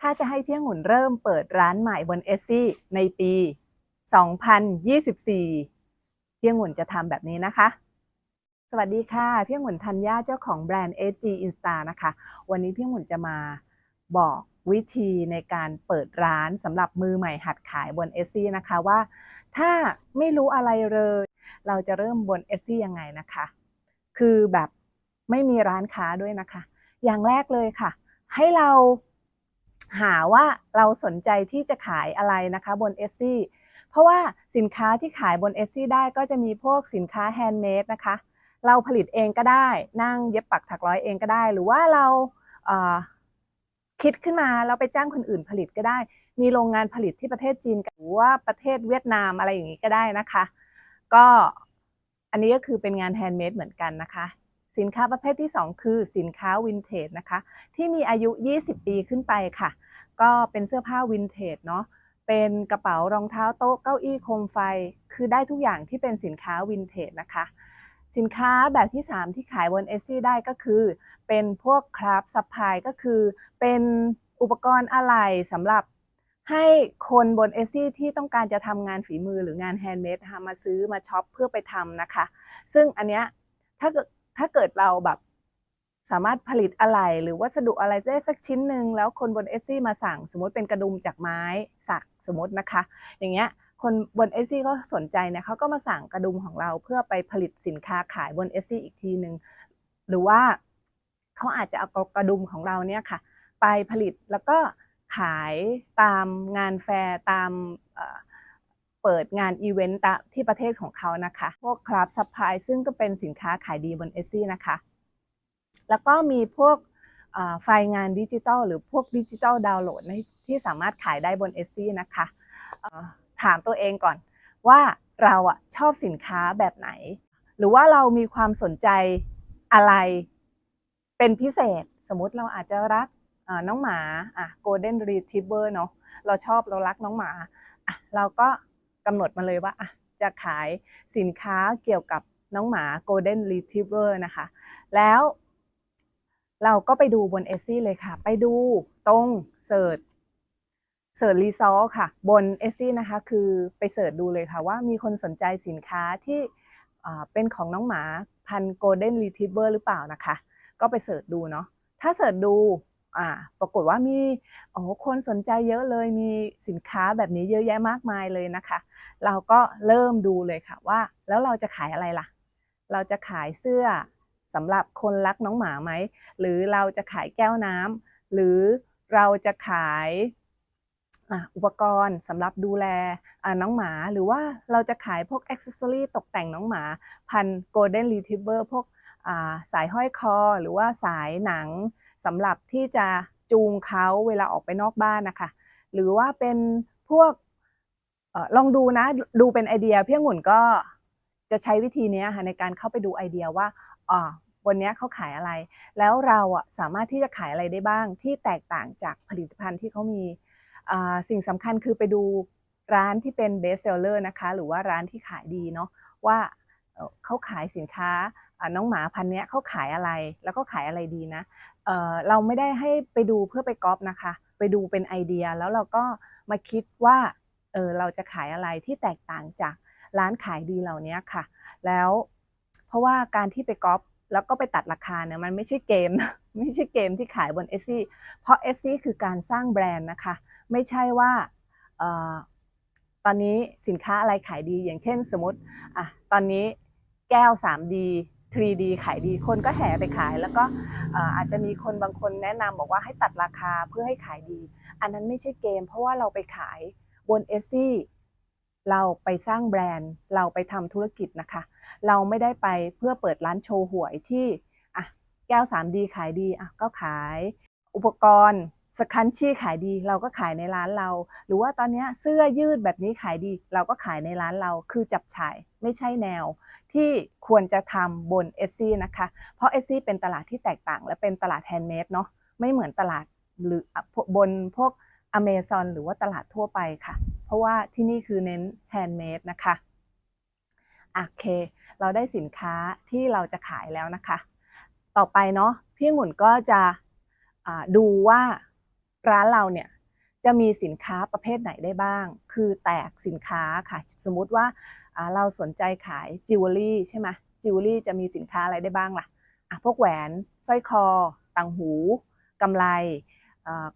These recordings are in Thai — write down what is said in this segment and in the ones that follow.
ถ้าจะให้พี่องุ่นเริ่มเปิดร้านใหม่บน e อสซีในปี 2024 พี่องุ่นจะทำแบบนี้นะคะ สวัสดีค่ะ พี่องุ่นธัญญาเจ้าของแบรนด์ SG Insta นะคะ วันนี้พี่องุ่นจะมาบอกวิธีในการเปิดร้านสำหรับมือใหม่หัดขายบน e อสซีนะคะว่า ถ้าไม่รู้อะไรเลย เราจะเริ่มบน e อสซียังไงนะคะ คือแบบไม่มีร้านค้าด้วยนะคะ อย่างแรกเลยค่ะ ให้เรา หาว่าเราสนใจที่จะขายอะไรนะคะบน e อ s เพราะว่าสินค้าที่ขายบน e อ s ได้ก็จะมีพวกสินค้าแฮนด์เมดนะคะ เราผลิตเองก็ได้ นั่งเย็บปักถักร้อยเองก็ได้ หรือว่าเราเคิดขึ้นมาแล้วไปจ้างคนอื่นผลิตก็ได้ มีโรงงานผลิตที่ประเทศจีนหรือว่าประเทศเวียดนามอะไรอย่างนี้ก็ได้นะคะ ก็อันนี้ก็คือเป็นงานแฮนด์เมดเหมือนกันนะคะ สินค้าประเภทที่ 2 คือสินค้าวินเทจนะคะ ที่มีอายุ 20 ปีขึ้นไปค่ะ ก็เป็นเสื้อผ้าวินเทจเนาะเป็นกระเป๋ารองเท้าโต๊ะเก้าอี้โคมไฟ คือได้ทุกอย่างที่เป็นสินค้าวินเทจนะคะ สินค้าแบบที่ 3 ที่ขายบน Etsy ได้ก็คือ เป็นพวกคราฟซัพพลายก็คือ เป็นอุปกรณ์อะไหล่สำหรับให้คนบน Etsy ที่ต้องการจะทำงานฝีมือหรืองานแฮนด์เมดมาซื้อมาช็อปเพื่อไปทำนะคะ ซึ่งอันเนี้ยถ้าเกิด ถ้าเกิดเราแบบสามารถผลิตอะไหล่หรือวัสดุอะไรได้สักชิ้นหนึ่งแล้วคนบน Etsy มาสั่ง สมมติเป็นกระดุมจากไม้สักสมมตินะคะ อย่างเงี้ยคนบน Etsy ก็สนใจเนี่ยเขาก็มาสั่งกระดุมของเราเพื่อไปผลิตสินค้าขายบน Etsy อีกทีหนึ่งหรือว่าเขาอาจจะเอากระดุมของเราเนี่ยค่ะ ไปผลิตแล้วก็ขายตามงานแฟร์ตาม เปิดงานอีเวนต์ที่ประเทศของเขานะคะ พวกคราฟซัพพลายซึ่งก็เป็นสินค้าขายดีบน Etsy นะคะ แล้วก็มีพวกไฟล์งานดิจิทัลหรือพวกดิจิทัลดาวน์โหลดที่สามารถขายได้บน Etsy นะคะถามตัวเองก่อนว่าเราอะชอบสินค้าแบบไหน หรือว่าเรามีความสนใจอะไรเป็นพิเศษ สมมติเราอาจจะรักน้องหมาอะ golden retriever เนาะเราชอบเรารักน้องหมาอะเราก็ กำหนดมาเลยว่าจะขายสินค้าเกี่ยวกับน้องหมา golden retriever นะคะ แล้วเราก็ไปดูบน Etsy เลยค่ะ ไปดูตรงเสิร์ชเสิร์ชรีซอสค่ะ บน Etsy นะคะ คือไปเสิร์ชดูเลยค่ะ ว่ามีคนสนใจสินค้าที่เป็นของน้องหมาพัน golden retriever หรือเปล่านะคะ ก็ไปเสิร์ชดูเนาะถ้าเสิร์ชดู อ่าปรากฏว่ามีโอ้คนสนใจเยอะเลยมีสินค้าแบบนี้เยอะแยะมากมายเลยนะคะ เราก็เริ่มดูเลยค่ะว่า แล้วเราจะขายอะไรล่ะ เราจะขายเสื้อสำหรับคนรักน้องหมาไหมหรือเราจะขายแก้วน้ำหรือเราจะขายอุปกรณ์สำหรับดูแลน้องหมา หรือว่าเราจะขายพวกอ็อกเซอรี่ตกแต่งน้องหมา พันโกลเด้นรีทิเวอร์พวกสายห้อยคอ หรือว่าสายหนัง สำหรับที่จะจูงเขาเวลาออกไปนอกบ้านนะคะ หรือว่าเป็นพวกอลองดูนะ ดูเป็นไอเดีย เพี่ยงหุ่นก็จะใช้วิธีนี้ค่ะในการเข้าไปดูไอเดียว่าอ๋อบนนี้เขาขายอะไร แล้วเราอะสามารถที่จะขายอะไรได้บ้าง ที่แตกต่างจากผลิตภัณฑ์ที่เขามีสิ่งสำคัญคือไปดูร้านที่เป็นเบสเซลเลอร์นะคะ หรือว่าร้านที่ขายดีเนาะว่าเขาขายสินค้า น้องหมาพันธุ์นี้เขาขายอะไรแล้วก็ขายอะไรดีนะเเราไม่ได้ให้ไปดูเพื่อไปก๊อปนะคะ ไปดูเป็นไอเดียแล้วเราก็มาคิดว่าเออเราจะขายอะไรที่แตกต่างจากร้านขายดีเหล่านี้ค่ะ แล้วเพราะว่าการที่ไปก๊อปแล้วก็ไปตัดราคาเนี่ยมันไม่ใช่เกม ไม่ใช่เกมที่ขายบน Etsy เพราะ Etsy คือการสร้างแบรนด์นะคะ ไม่ใช่ว่าตอนนี้สินค้าอะไรขายดีอย่างเช่นสมมติอะตอนนี้แก้ว 3D 3D ขายดีคนก็แห่ไปขาย แล้วก็อาจจะมีคนบางคนแนะนำบอกว่าให้ตัดราคาเพื่อให้ขายดี อันนั้นไม่ใช่เกม เพราะว่าเราไปขายบน Etsy เราไปสร้างแบรนด์ เราไปทำธุรกิจนะคะ เราไม่ได้ไปเพื่อเปิดร้านโชว์หวยที่อะแก้ว 3D ขายดีอะก็ขายอุปกรณ์สคันชี่ขายดีเราก็ขายในร้านเรา หรือว่าตอนนี้เสื้อยืดแบบนี้ขายดี เราก็ขายในร้านเราคือจับฉ่ายไม่ใช่แนว ที่ควรจะทำบน e อ y นะคะ เพราะ e อ y เป็นตลาดที่แตกต่าง และเป็นตลาดแฮนด์เมดเนาะไม่เหมือนตลาดหรือบนพวกอเมซอนหรือว่าตลาดทั่วไปค่ะ เพราะว่าที่นี่คือเน้นแฮนด์เมดนะคะโอเค เราได้สินค้าที่เราจะขายแล้วนะคะ ต่อไปเนาะพี่หมุนก็จะดูว่าร้านเราเนี่ยจะมีสินค้าประเภทไหนได้บ้าง คือแตกสินค้าค่ะ สมมุติว่า เราสนใจขายจิวเวลรี่ใช่ไหมจิวเวลรี่จะมีสินค้าอะไรได้บ้างล่ะะพวกแหวนสร้อยคอ ต่างหูกำไร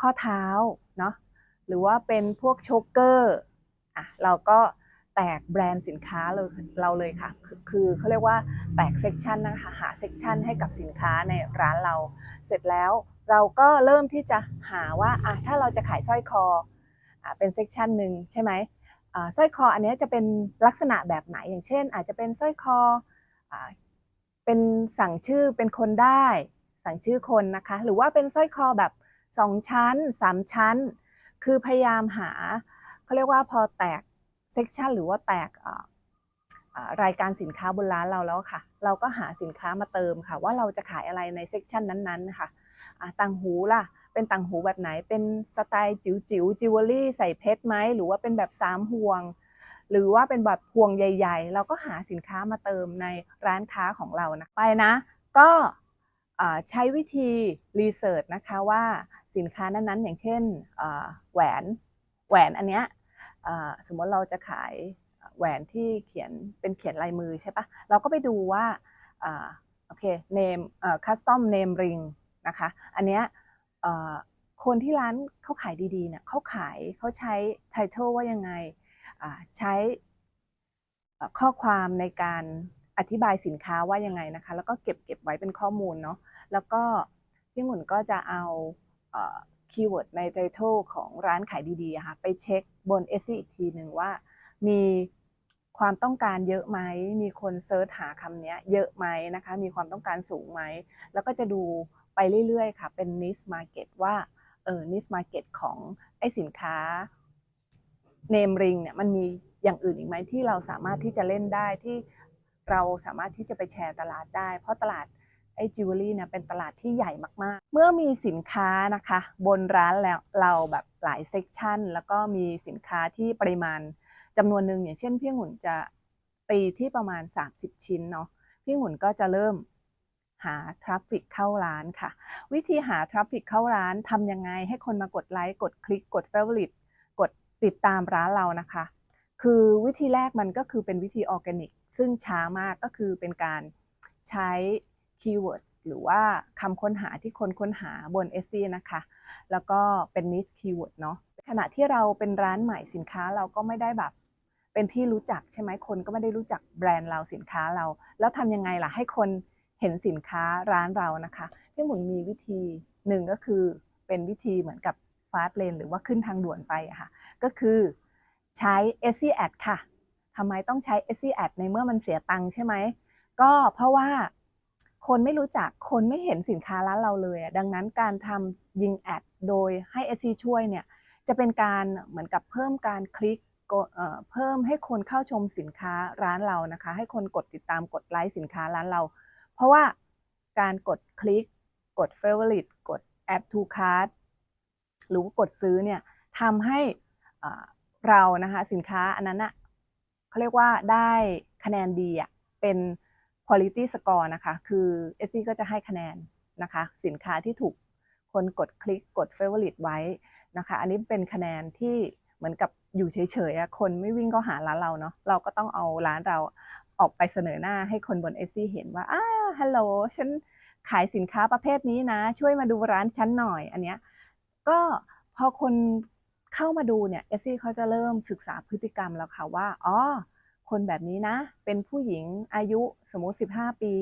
ข้อเท้าเนาะหรือว่าเป็นพวกโชกเกอร์อะเราก็แตกแบรนด์สินค้าเลยเราเลยค่ะคือคือเขาเรียกว่าแตกเซกชันนะคะหาเซกชันให้กับสินค้าในร้านเรา เสร็จแล้วเราก็เริ่มที่จะหาว่าอะถ้าเราจะขายสร้อยคออะเป็นเซกชันหนึ่งใช่ไหม สร้อยคออันนี้จะเป็นลักษณะแบบไหนอย่างเช่น อาจจะเป็นสร้อยคออเป็นสั่งชื่อเป็นคนได้ สั่งชื่อคนนะคะ หรือว่าเป็นสร้อยคอแบบสองชั้นสามชั้น คือพยายามหาเขาเรียกว่าพอแตกเซกชันหรือว่าแตกรายการสินค้าบนร้านเราแล้วค่ะ เราก็หาสินค้ามาเติมค่ะ ว่าเราจะขายอะไรในเซกชันนั้นๆนะคะอะต่างหูล่ะ เป็นต่างหูแบบไหน เป็นสไตล์จิ๋วจิ๋วจิวเวลรี่ใส่เพชรไหม หรือว่าเป็นแบบสามห่วง หรือว่าเป็นแบบพวงใหญ่ ๆ เราก็หาสินค้ามาเติมในร้านค้าของเรานะ ไปนะ ก็ใช้วิธีรีเสิร์ชนะคะว่าสินค้านั้นๆ อย่างเช่นแหวนแหวนอันเนี้ยสมมติเราจะขายแหวนที่เขียนเป็นเขียนลายมือใช่ปะเราก็ไปดูว่าอโอเค name เอ่อ custom name ring นะคะ อันเนี้ย คนที่ร้านเขาขายดีๆเนี่ยเขาขายเขาใช้ไททอลว่ายังไงใช้ข้อความในการอธิบายสินค้าว่ายังไงนะคะ แล้วก็เก็บเก็บไว้เป็นข้อมูลเนาะแล้วก็พี่หมุนก็จะเอาคีย์เวิร์ดในไททอลของร้านขายดีๆค่ะไปเช็คบน s ออีกทีหนึ่งว่า มีความต้องการเยอะไหม มีคนเซิร์ชหาคำนี้เยอะไหมนะคะ มีความต้องการสูงไหม แล้วก็จะดู ไปเรื่อยๆ ค่ะ เป็น niche market ว่าเออ niche market ของไอสินค้า name ring เนี่ยมันมีอย่างอื่นอีกไหมที่เราสามารถที่จะเล่นได้ที่เราสามารถที่จะไปแชร์ตลาดได้ เพราะตลาดไอจิวเวลรี่เนี่ยเป็นตลาดที่ใหญ่มากๆ เมื่อมีสินค้านะคะ บนร้านแล้วเราแบบหลายเซกชันแล้วก็มีสินค้าที่ปริมาณจำนวนหนึ่งอย่างเช่นพี่หมุนจะตีที่ประมาณ 30 ชิ้นเนาะพี่หมุนก็จะเริ่ม หาทราฟฟิกเข้าร้านค่ะ วิธีหาทราฟฟิกเข้าร้านทำยังไงให้คนมากดไลค์กดคลิกกดเฟเวอริตกดติดตามร้านเรานะคะ คือวิธีแรกมันก็คือเป็นวิธีออร์แกนิก ซึ่งช้ามากก็คือเป็นการใช้คีย์เวิร์ดหรือว่าคำค้นหาที่คนค้นหาบน s อนะคะ แล้วก็เป็นนิชคีย์เวิร์ดเนาะขณะที่เราเป็นร้านใหม่สินค้าเราก็ไม่ได้แบบเป็นที่รู้จักใช่ไหมคนก็ไม่ได้รู้จักแบรนด์เราสินค้าเรา แล้วทำยังไงล่ะให้คน เห็นสินค้าร้านเรานะคะพี่หมุนมีวิธีหนึ่งก็คือเป็นวิธีเหมือนกับฟาสเลนหรือว่าขึ้นทางด่วนไปอะค่ะก็คือใช้ s อ Ad ค่ะทำไมต้องใช้ s อ Ad ในเมื่อมันเสียตังค์ใช่ไหมก็เพราะว่าคนไม่รู้จักคนไม่เห็นสินค้าร้านเราเลย ดังนั้นการทำยิงแอดโดยให้ SC ช่วยเนี่ยจะเป็นการเหมือนกับเพิ่มการคลิกเพิ่มให้คนเข้าชมสินค้าร้านเรานะคะ ให้คนกดติดตามกดไลค์สินค้าร้านเรา เพราะว่าการกดคลิก กด favorite กด add to cart หรือว่ากดซื้อเนี่ยทำให้เรานะคะสินค้าอันนั้นอะเขาเรียกว่าได้คะแนนดีอะเป็น quality score นะคะ คือ SC ก็จะให้คะแนนนะคะ สินค้าที่ถูกคนกดคลิกกด favorite ไว้นะคะ อันนี้เป็นคะแนนที่เหมือนกับอยู่เฉยๆคนไม่วิ่งก็หาร้านเราเนาะ เราก็ต้องเอาร้านเราออกไปเสนอหน้าให้คนบน SC เห็นว่าอ้า ฮัลโหลฉันขายสินค้าประเภทนี้นะ ช่วยมาดูร้านฉันหน่อย อันเนี้ยก็พอคนเข้ามาดูเนี่ย SC เขาจะเริ่มศึกษาพฤติกรรมแล้วค่ะว่าอ๋อคนแบบนี้นะ เป็นผู้หญิงอายุสมมติ 15 ปี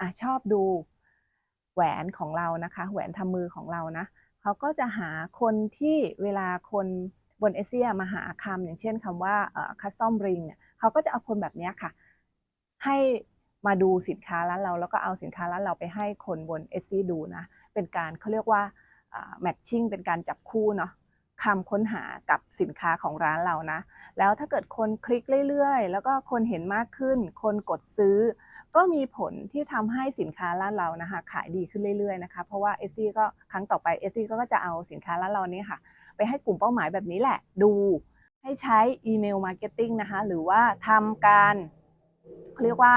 อะชอบดูแหวนของเรานะคะ แหวนทำมือของเรานะเขาก็จะหาคนที่เวลาคนบนเอเชียมาหาคำอย่างเช่นคำว่าเอ่อ custom ring เนี่ยเขาก็จะเอาคนแบบนี้ค่ะ ให้ มาดูสินค้าร้านเรา แล้วก็เอาสินค้าร้านเราไปให้คนบนเอซีดูนะเป็นการเขาเรียกว่าแมทชิ่งเป็นการจับคู่เนาะคำค้นหากับสินค้าของร้านเรานะ แล้วถ้าเกิดคนคลิกเรื่อยๆ แล้วก็คนเห็นมากขึ้น คนกดซื้อ ก็มีผลที่ทำให้สินค้าร้านเรานะคะขายดีขึ้นเรื่อยๆนะคะ เพราะว่าเอซี่ก็ครั้งต่อไปเอซี่ก็จะเอาสินค้าร้านเรานี้ค่ะ ไปให้กลุ่มเป้าหมายแบบนี้แหละ ดูให้ใช้อีเมลมาร์เก็ตติ้งนะคะ หรือว่าทำการเขาเรียกว่า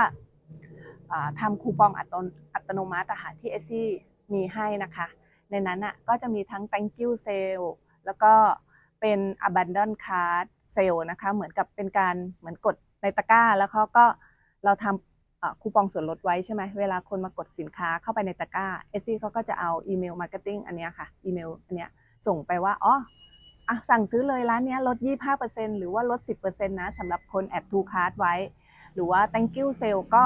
ทำคูปองอัตโนตโนมัติอะค่ะที่เอซี่มีให้นะคะ ในนั้นอะก็จะมีทั้ง thank you sale แล้วก็เป็น abandon cart sale นะคะ เหมือนกับเป็นการเหมือนกดในตะกร้า แล้วเขาก็เราทำคูปองส่วนลดไว้ใช่ไหมเวลาคนมากดสินค้าเข้าไปในตะกร้าเอซี่เขาก็จะเอาอีเมลมาร์เก็ตติ้งอันนี้ค่ะอีเมลอันนี้ส่งไปว่าอ๋ออะสั่งซื้อเลยร้านนี้ยลด 25%หรือว่าลด 10%นะสำหรับคนแอดทูคาร์ดไว้ หรือว่า thank you sale ก็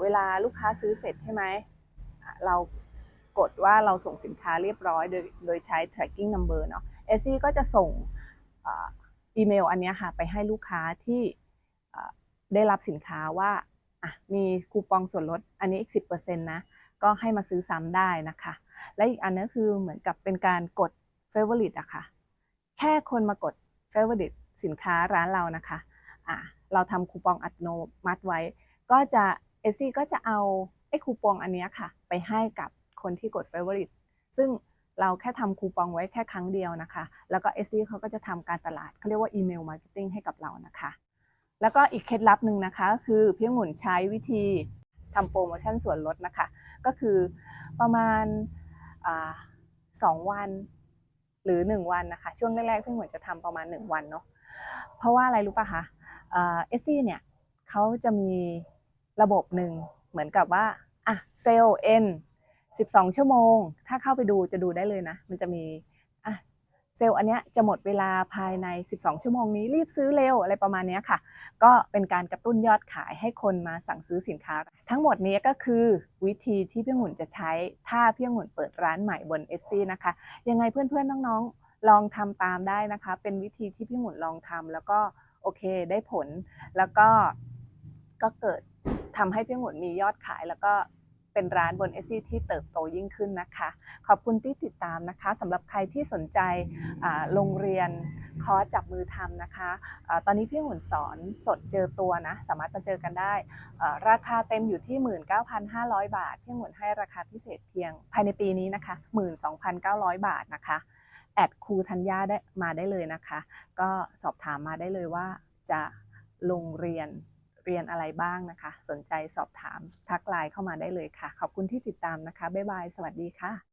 เวลาลูกค้าซื้อเสร็จใช่ไหมเรากดว่าเราส่งสินค้าเรียบร้อย โดยโดยใช้ tracking number เนาะเอซี่ก็จะส่งอ,อีเมลอันนี้ค่ะไปให้ลูกค้าที่ได้รับสินค้าว่าอะมีคูปองส่วนลดอันนี้อีก 10%นะ ก็ให้มาซื้อซ้ำได้นะคะ และอีกอันนึงคือเหมือนกับเป็นการกด favorite อะค่ะ แค่คนมากด favorite สินค้าร้านเรานะคะอะเราทำคูปองอัตโนมัติไว้ ก็จะ เอซี่ก็จะเอาไอ้คูปองอันนี้ค่ะ ไปให้กับคนที่กด favorite ซึ่งเราแค่ทำคูปองไว้แค่ครั้งเดียวนะคะ แล้วก็เอซี่เขาก็จะทำการตลาดเขาเรียกว่าอีเมลมาร์เก็ตติ้งให้กับเรานะคะ แล้วก็อีกเคล็ดลับหนึ่งนะคะก็คือเพี่องุ่นใช้วิธีทำโปรโมชั่นส่วนลดนะคะ ก็คือประมาณสองวันหรือ 1 วันนะคะ ช่วงแรกๆเพี่องุ่นจะทำประมาณ 1 วันเนาะเพราะว่าอะไรรู้ป่ะคะเอสซี่เนี่ยเขาจะมี ระบบหนึ่งเหมือนกับว่าอะเซลล์เอ็น12ชั่วโมง ถ้าเข้าไปดูจะดูได้เลยนะ มันจะมีอะเซลล์อันเนี้ยจะหมดเวลาภายใน 12 ชั่วโมงนี้รีบซื้อเร็วอะไรประมาณเนี้ยค่ะ ก็เป็นการกระตุ้นยอดขายให้คนมาสั่งซื้อสินค้า ทั้งหมดนี้ก็คือวิธีที่พี่องุ่นจะใช้ถ้าพี่องุ่นเปิดร้านใหม่บนเอสซีนะคะ ยังไงเพื่อนๆน้องๆลองทำตามได้นะคะ เป็นวิธีที่พี่องุ่นลองทำแล้วก็โอเคได้ผลแล้วก็ก็เกิด ทำให้พี่องุ่นมียอดขายแล้วก็เป็นร้านบนเอซี่ที่เติบโตยิ่งขึ้นนะคะ ขอบคุณที่ติดตามนะคะสำหรับใครที่สนใจโรงเรียนคอร์สจับมือทำนะคะอาตอนนี้พี่หุ่นสอนสดเจอตัวนะ สามารถมาเจอกันได้ ราคาเต็มอยู่ที่ 19,500 บาท พี่หุ่นให้ราคาพิเศษเพียงภายในปีนี้นะคะ 12,900 บาทนะคะ แอดครูธัญญาได้มาได้เลยนะคะ ก็สอบถามมาได้เลยว่าจะลงเรียน เรียนอะไรบ้างนะคะ สนใจสอบถามทักไลน์เข้ามาได้เลยค่ะ ขอบคุณที่ติดตามนะคะ บ๊ายบาย สวัสดีค่ะ